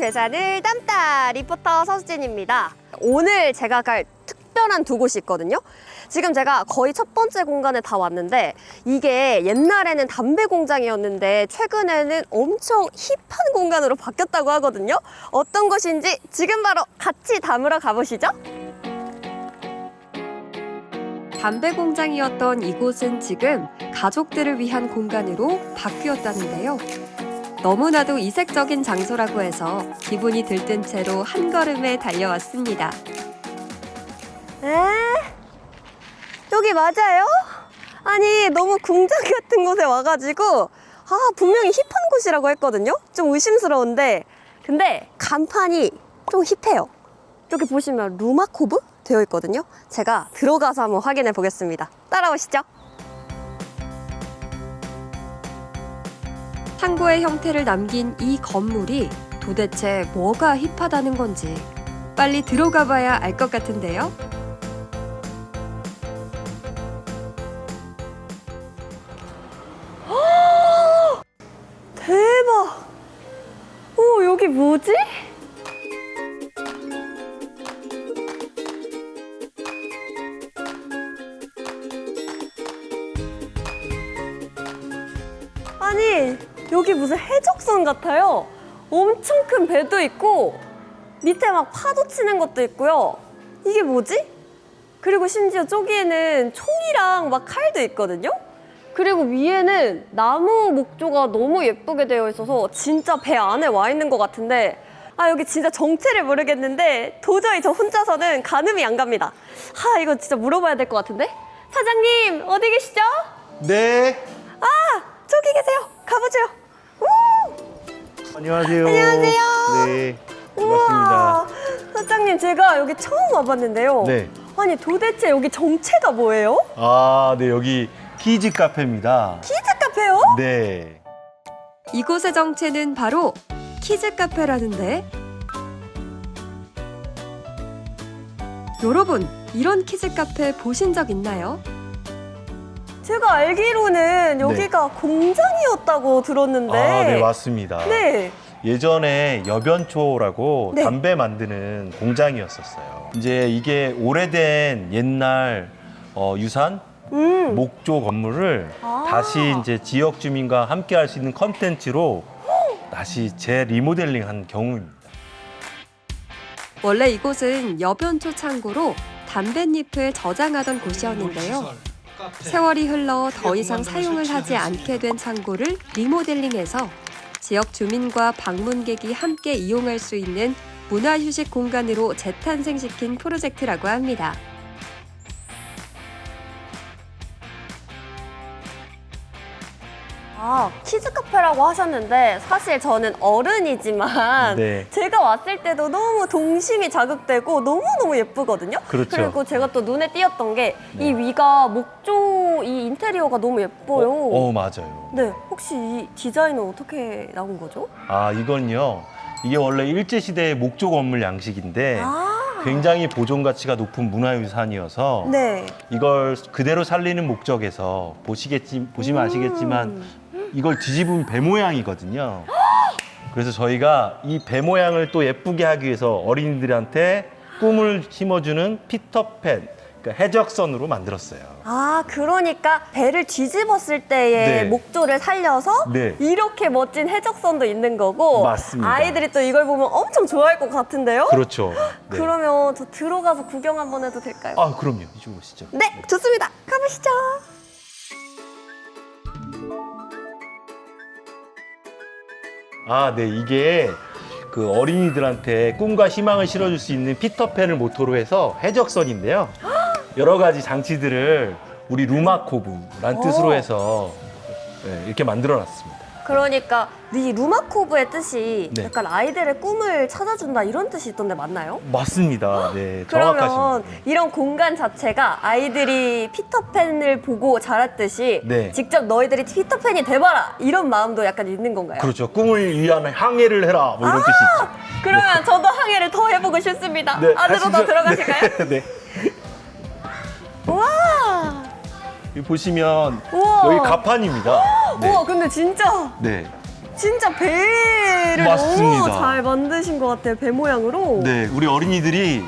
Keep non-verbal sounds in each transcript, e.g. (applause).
괴산을 담다 리포터 서수진입니다. 오늘 제가 갈 특별한 두 곳이 있거든요. 지금 제가 거의 첫 번째 공간에 다 왔는데 이게 옛날에는 담배 공장이었는데 최근에는 엄청 힙한 공간으로 바뀌었다고 하거든요. 어떤 곳인지 지금 바로 같이 담으러 가보시죠. 담배 공장이었던 이곳은 지금 가족들을 위한 공간으로 바뀌었다는데요. 너무나도 이색적인 장소라고 해서 기분이 들뜬 채로 한 걸음에 달려왔습니다. 에? 여기 맞아요? 아니 너무 공장 같은 곳에 와가지고 아 분명히 힙한 곳이라고 했거든요. 좀 의심스러운데 근데 간판이 좀 힙해요. 여기 보시면 루마코브 되어 있거든요. 제가 들어가서 한번 확인해 보겠습니다. 따라오시죠. 창고의 형태를 남긴 이 건물이 도대체 뭐가 힙하다는 건지 빨리 들어가 봐야 알 것 같은데요. 대박! 오, 여기 뭐지? 무슨 해적선 같아요. 엄청 큰 배도 있고, 밑에 막 파도 치는 것도 있고요. 이게 뭐지? 그리고 심지어 저기에는 총이랑 막 칼도 있거든요? 그리고 위에는 나무 목조가 너무 예쁘게 되어 있어서 진짜 배 안에 와 있는 것 같은데, 아, 여기 진짜 정체를 모르겠는데, 도저히 저 혼자서는 가늠이 안 갑니다. 하, 이거 진짜 물어봐야 될 것 같은데? 사장님, 어디 계시죠? 네. 아, 저기 계세요. 가보죠. 우! 안녕하세요. 안녕하세요. 네. 우와, 반갑습니다. 사장님 제가 여기 처음 와봤는데요. 네. 아니 도대체 여기 정체가 뭐예요? 아, 네, 여기 키즈 카페입니다. 키즈 카페요? 네. 이곳의 정체는 바로 키즈 카페라는데. 여러분, 이런 키즈 카페 보신 적 있나요? 제가 알기로는 여기가 공장이었다고 들었는데. 아, 네, 맞습니다. 네. 예전에 여변초라고 네. 담배 만드는 공장이었었어요. 이제 이게 오래된 옛날 어, 유산 음. 목조 건물을 아. 다시 이제 지역 주민과 함께 할 수 있는 컨텐츠로 다시 재리모델링 한 경우입니다. 원래 이곳은 여변초 창고로 담뱃잎을 저장하던 곳이었는데요. 세월이 흘러 더 이상 사용을 하지 않게 된 창고를 리모델링해서 지역 주민과 방문객이 함께 이용할 수 있는 문화휴식 공간으로 재탄생시킨 프로젝트라고 합니다. 아, 키즈 카페라고 하셨는데 사실 저는 어른이지만 네. 제가 왔을 때도 너무 동심이 자극되고 너무너무 예쁘거든요. 그렇죠. 리고 제가 또 눈에 띄었던 게 이 네. 위가 목조 이 인테리어가 너무 예뻐요. 어, 어, 맞아요. 네, 혹시 이 디자인은 어떻게 나온 거죠? 아, 이건요. 이게 원래 일제시대의 목조 건물 양식인데 아, 굉장히 보존 가치가 높은 문화유산이어서 네. 이걸 그대로 살리는 목적에서 보시겠지 보시면 아시겠지만 음. 이걸 뒤집은 배 모양이거든요. 그래서 저희가 이 배 모양을 또 예쁘게 하기 위해서 어린이들한테 꿈을 심어주는 피터팬, 그러니까 해적선으로 만들었어요. 아, 그러니까 배를 뒤집었을 때의 네. 목조를 살려서 네. 이렇게 멋진 해적선도 있는 거고 맞습니다. 아이들이 또 이걸 보면 엄청 좋아할 것 같은데요? 그렇죠. 네. 그러면 저 들어가서 구경 한번 해도 될까요? 아, 그럼요. 이쪽으로 오시죠. 네, 좋습니다. 가보시죠. 아, 네. 이게 그 어린이들한테 꿈과 희망을 실어줄 수 있는 피터팬을 모토로 해서 해적선인데요. 여러 가지 장치들을 우리 루마코브란 오. 뜻으로 해서 네, 이렇게 만들어 놨습니다. 그러니까 이 루마코브의 뜻이 네. 약간 아이들의 꿈을 찾아준다 이런 뜻이 있던데 맞나요? 맞습니다. 네, 그러면 정확하십니다. 이런 공간 자체가 아이들이 피터팬을 보고 자랐듯이 네. 직접 너희들이 피터팬이 돼봐라 이런 마음도 약간 있는 건가요? 그렇죠. 꿈을 위한 항해를 해라. 뭐 이런 뜻이 있죠. 그러면 저도 항해를 더 해보고 싶습니다. 네, 안으로 더 가시죠. 들어가실까요? 네. (laughs) 네. 우와! 여기 보시면 우와! 여기 가판입니다. 네. 우와, 근데 진짜 네. 진짜 배를 맞습니다. 너무 잘 만드신 것 같아요. 배 모양으로. 네, 우리 어린이들이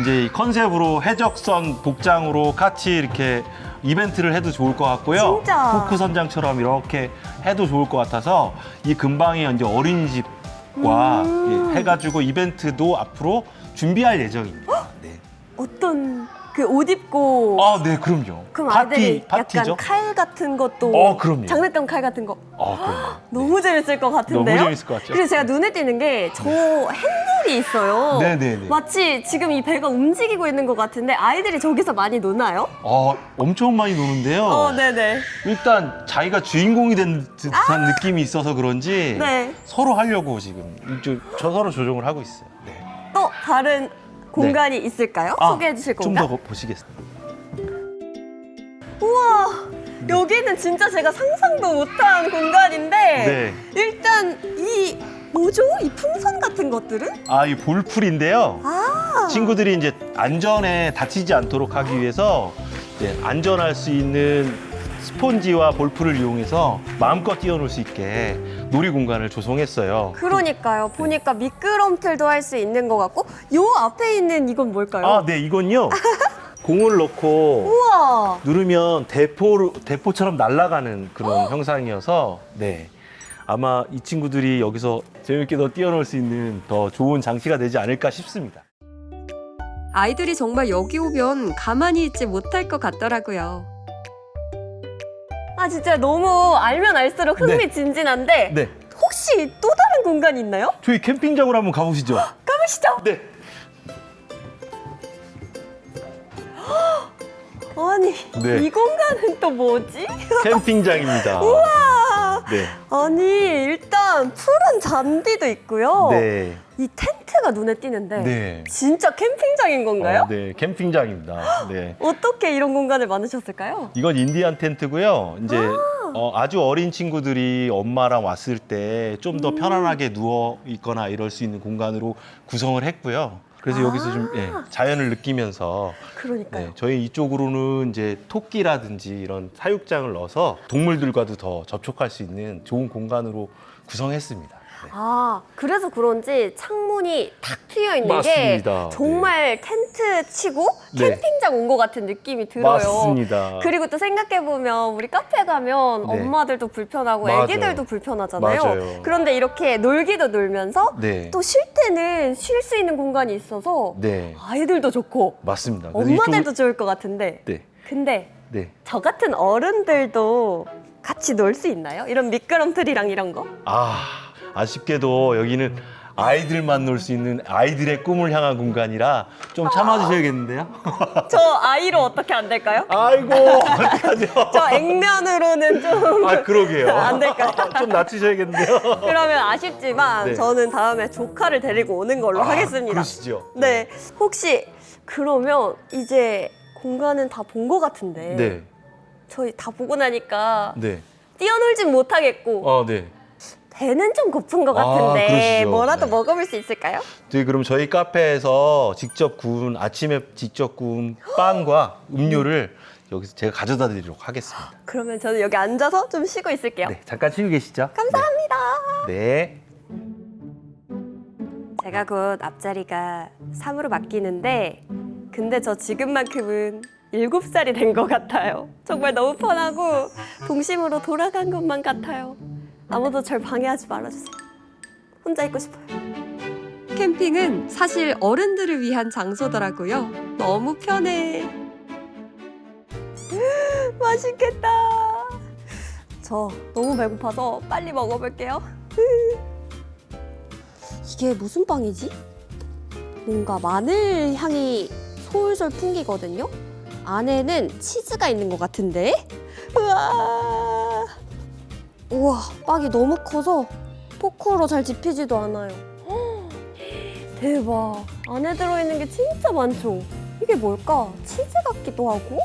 이제 이 컨셉으로 해적선 복장으로 같이 이렇게 이벤트를 해도 좋을 것 같고요. 진짜. 포크 선장처럼 이렇게 해도 좋을 것 같아서 이 근방에 이제 어린이집과 음. 예, 해가지고 이벤트도 앞으로 준비할 예정입니다. 네. 어떤 그 옷 입고 아, 네, 그럼요. 그럼 아이들이. 약간 칼 같은 것도 어, 그럼요. 장난감 칼 같은 거 아, 그럼요. 너무 재밌을 것 같은데요? 너무 재밌을 것 같죠? 그리고 제가 눈에 띄는 게 저 핸들이 있어요. 네 네 네. 마치 지금 이 배가 움직이고 있는 것 같은데 아이들이 저기서 많이 노나요? 아, 엄청 많이 노는데요. 어, 네 네. 일단 자기가 주인공이 된 듯한 느낌이 있어서 그런지 네. 서로 하려고 지금 저, 저 서로 조정을 하고 있어요. 네. 또 다른 공간이 있을까요? 아, 소개해 주실 좀 건가요? 더 보시겠습니다. 우와 여기는 진짜 제가 상상도 못한 공간인데 네. 일단 이 뭐죠? 이 풍선 같은 것들은? 아, 이 볼풀인데요. 아 친구들이 이제 안전에 다치지 않도록 하기 위해서 이제 안전할 수 있는 스폰지와 볼풀을 이용해서 마음껏 뛰어놀 수 있게 놀이 공간을 조성했어요. 그러니까요 보니까 미끄럼틀도 할 수 있는 것 같고 요 앞에 있는 이건 뭘까요? 아, 네, 이건요. (laughs) 공을 넣고 우와 누르면 대포로 대포처럼 날아가는 그런 형상이어서 네 아마 이 친구들이 여기서 재밌게 더 뛰어놀 수 있는 더 좋은 장치가 되지 않을까 싶습니다. 아이들이 정말 여기 오면 가만히 있지 못할 것 같더라고요. 아 진짜 너무 알면 알수록 네. 흥미진진한데 네, 혹시 또 다른 공간이 있나요? 저희 캠핑장으로 한번 가보시죠. 가보시죠. 네, 아니 네. 이 공간은 또 뭐지? (laughs) 캠핑장입니다. 아, 네, 아니 일단 푸른 잔디도 있고요. 네, 이 텐트 가 눈에 띄는데 네. 진짜 캠핑장인 건가요? 어, 네, 캠핑장입니다. 네. 어떻게 이런 공간을 만드셨을까요? 이건 인디안 텐트고요. 이제 어, 아주 어린 친구들이 엄마랑 왔을 때좀 음. 더 편안하게 누워 있거나 이럴 수 있는 공간으로 구성을 했고요. 그래서 여기서 좀 예, 자연을 느끼면서 그러니까요. 네, 저희 이쪽으로는 이제 토끼라든지 이런 사육장을 넣어서 동물들과도 더 접촉할 수 있는 좋은 공간으로 구성했습니다. 네. 아, 그래서 그런지 창문이 탁 트여 있는 맞습니다. 게 정말 텐트 치고 네. 캠핑장 온 것 같은 느낌이 들어요. 맞습니다. 그리고 또 생각해 보면 우리 카페 가면 네. 엄마들도 불편하고 맞아요. 애기들도 불편하잖아요. 맞아요. 그런데 이렇게 놀기도 놀면서 네. 또 쉴 때는 쉴 수 있는 공간이 있어서 네. 아이들도 좋고 맞습니다. 그래서 엄마들도 이쪽을- 좋을 것 같은데 네. 근데 네. 저 같은 어른들도 같이 놀 수 있나요? 이런 미끄럼틀이랑 이런 거? 아, 아쉽게도 여기는 아이들만 놀 수 있는 아이들의 꿈을 향한 공간이라 좀 참아주셔야겠는데요? (laughs) 저 아이로 어떻게 안 될까요? 아이고, 어떡하죠? (laughs) 저 액면으로는 좀 아, 그러게요. (laughs) 안 될까요? 좀 낮추셔야겠는데요? 그러면 아쉽지만 네. 저는 다음에 조카를 데리고 오는 걸로 아, 하겠습니다. 그러시죠. 네, 혹시 그러면 이제 공간은 다 본 것 같은데 네. 저희 다 보고 나니까 네. 뛰어놀진 못하겠고 어, 네. 배는 좀 고픈 것 아, 같은데 그러시죠. 뭐라도 네. 먹어볼 수 있을까요? 저희 그럼 저희 카페에서 직접 구운 아침에 직접 구운 빵과 음료를 여기서 제가 가져다 드리도록 하겠습니다. 그러면 저는 여기 앉아서 좀 쉬고 있을게요. 네, 잠깐 쉬고 계시죠? 감사합니다. 네. 제가 곧 앞자리가 3으로 바뀌는데 근데 저 지금만큼은 7살이 된 것 같아요. 정말 너무 편하고 동심으로 돌아간 것만 같아요. 아무도 절 방해하지 말아주세요. 혼자 있고 싶어요. 캠핑은 사실 어른들을 위한 장소더라고요. 너무 편해. (gasps) 맛있겠다. 저 너무 배고파서 빨리 먹어볼게요. (laughs) 이게 무슨 빵이지? 뭔가 마늘 향이 솔솔 풍기거든요. 안에는 치즈가 있는 것 같은데. 우와. 우와, 빵이 너무 커서 포크로 잘 집히지도 않아요. 헉, (gasps) 대박. 안에 들어있는 게 진짜 많죠? 이게 뭘까? 치즈 같기도 하고?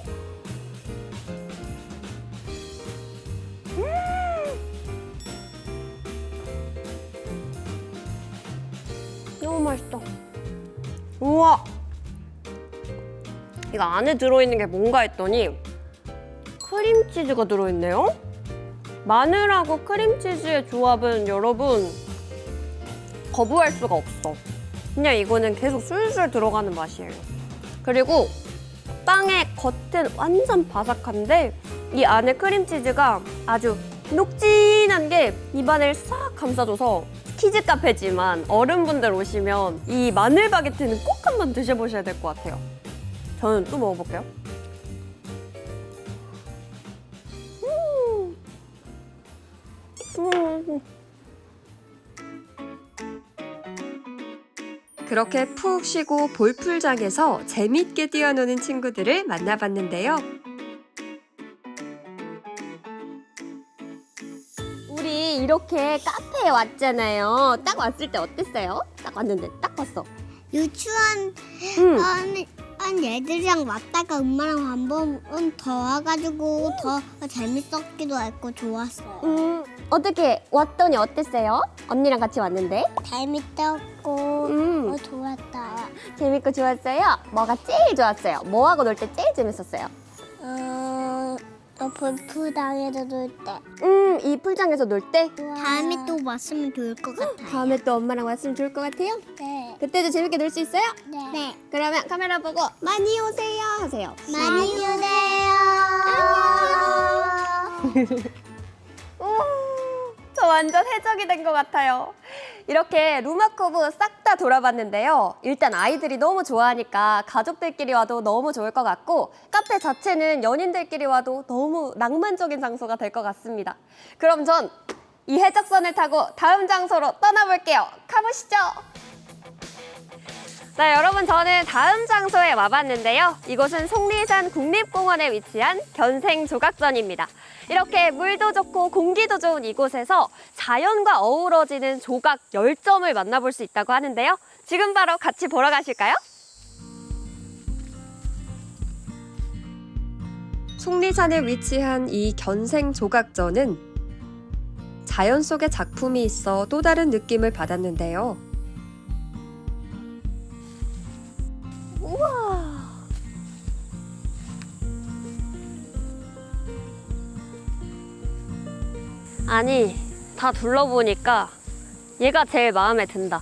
너무 맛있다. 우와! 이거 안에 들어있는 게 뭔가 했더니 크림치즈가 들어있네요? 마늘하고 크림치즈의 조합은 여러분 거부할 수가 없어. 그냥 이거는 계속 술술 들어가는 맛이에요. 그리고 빵의 겉은 완전 바삭한데 이 안에 크림치즈가 아주 녹진한 게 입안을 싹 감싸줘서 키즈 카페지만 어른분들 오시면 이 마늘 바게트는 꼭 한번 드셔보셔야 될 것 같아요. 저는 또 먹어볼게요. 음. 그렇게 푹 쉬고 볼풀장에서 재밌게 뛰어노는 친구들을 만나봤는데요. 우리 이렇게 카페에 왔잖아요. 딱 왔을 때 어땠어요? 딱 왔는데 딱 봤어. 유치원 응. 한, 한 애들이랑 왔다가 엄마랑 한 번 더 와가지고 더 재밌었기도 했고 좋았어요. 음, 어떻게 왔더니 어땠어요? 언니랑 같이 왔는데. 재밌었고 음, 어, 좋았다. 재밌고 좋았어요. 뭐가 제일 좋았어요? 뭐하고 놀 때 제일 재밌었어요? 어, 어 볼프당에서 놀 때. 음, 이 풀장에서 놀 때. 다음에 또 왔으면 좋을 것 같아요. 다음에 또 엄마랑 왔으면 좋을 것 같아요. 네. 그때도 재밌게 놀 수 있어요? 네. 그러면 카메라 보고 많이 오세요 하세요. 많이 오세요. 오, 저 (laughs) 완전 해적이 된 것 같아요. 이렇게 루마코브 싹 다 돌아봤는데요. 일단 아이들이 너무 좋아하니까 가족들끼리 와도 너무 좋을 것 같고 카페 자체는 연인들끼리 와도 너무 낭만적인 장소가 될 것 같습니다. 그럼 전 이 해적선을 타고 다음 장소로 떠나볼게요. 가보시죠. 네, 여러분 저는 다음 장소에 와봤는데요. 이곳은 속리산 국립공원에 위치한 견생 조각전입니다. 이렇게 물도 좋고 공기도 좋은 이곳에서 자연과 어우러지는 조각 10점을 만나볼 수 있다고 하는데요. 지금 바로 같이 보러 가실까요? 속리산에 위치한 이 견생 조각전은 자연 속의 작품이 있어 또 다른 느낌을 받았는데요. 우와. 아니, 다 둘러보니까 얘가 제일 마음에 든다.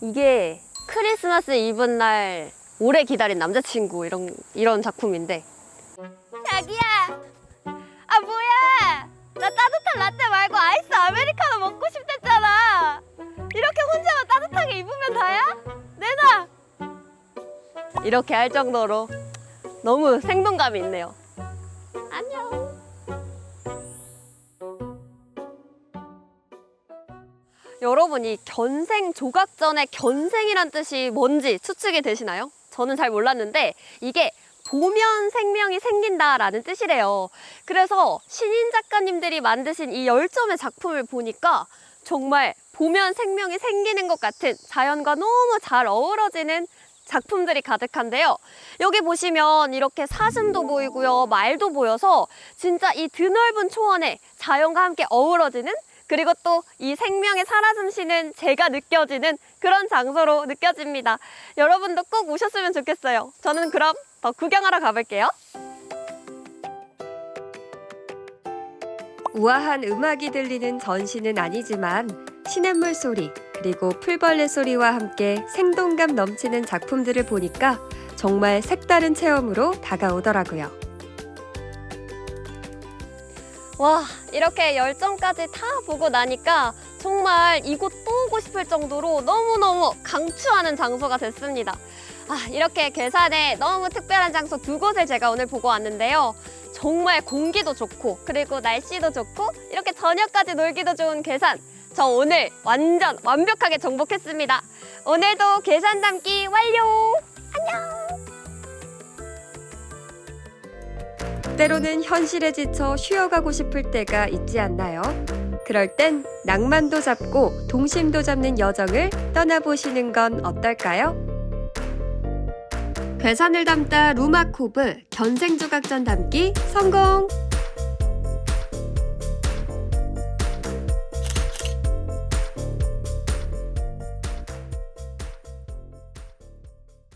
이게 크리스마스 이브 날 오래 기다린 남자친구 이런 이런 작품인데. 자기야. 아 뭐야? 나 따뜻한 라떼 말고 아이스 아메리카노 먹고 싶댔잖아. 이렇게 혼자만 따뜻하게 입으면 다야? 내놔. 이렇게 할 정도로 너무 생동감이 있네요. 안녕. 여러분 이 견생 조각전의 견생이란 뜻이 뭔지 추측이 되시나요? 저는 잘 몰랐는데 이게 보면 생명이 생긴다라는 뜻이래요. 그래서 신인 작가님들이 만드신 이 열점의 작품을 보니까 정말 보면 생명이 생기는 것 같은 자연과 너무 잘 어우러지는 작품들이 가득한데요. 여기 보시면 이렇게 사슴도 보이고요, 말도 보여서 진짜 이 드넓은 초원에 자연과 함께 어우러지는 그리고 또 이 생명의 살아 숨쉬는 제가 느껴지는 그런 장소로 느껴집니다. 여러분도 꼭 오셨으면 좋겠어요. 저는 그럼 더 구경하러 가볼게요. 우아한 음악이 들리는 전시는 아니지만 시냇물 소리 그리고 풀벌레 소리와 함께 생동감 넘치는 작품들을 보니까 정말 색다른 체험으로 다가오더라고요. 와, 이렇게 열정까지 다 보고 나니까 정말 이곳 또 오고 싶을 정도로 너무너무 강추하는 장소가 됐습니다. 아, 이렇게 괴산에 너무 특별한 장소 두 곳을 제가 오늘 보고 왔는데요. 정말 공기도 좋고, 그리고 날씨도 좋고, 이렇게 저녁까지 놀기도 좋은 괴산. 저 오늘 완전 완벽하게 정복했습니다. 오늘도 괴산 담기 완료! 때로는 현실에 지쳐 쉬어가고 싶을 때가 있지 않나요? 그럴 땐 낭만도 잡고 동심도 잡는 여정을 떠나보시는 건 어떨까요? 괴산을 담다 루마코브 견생조각전 담기 성공!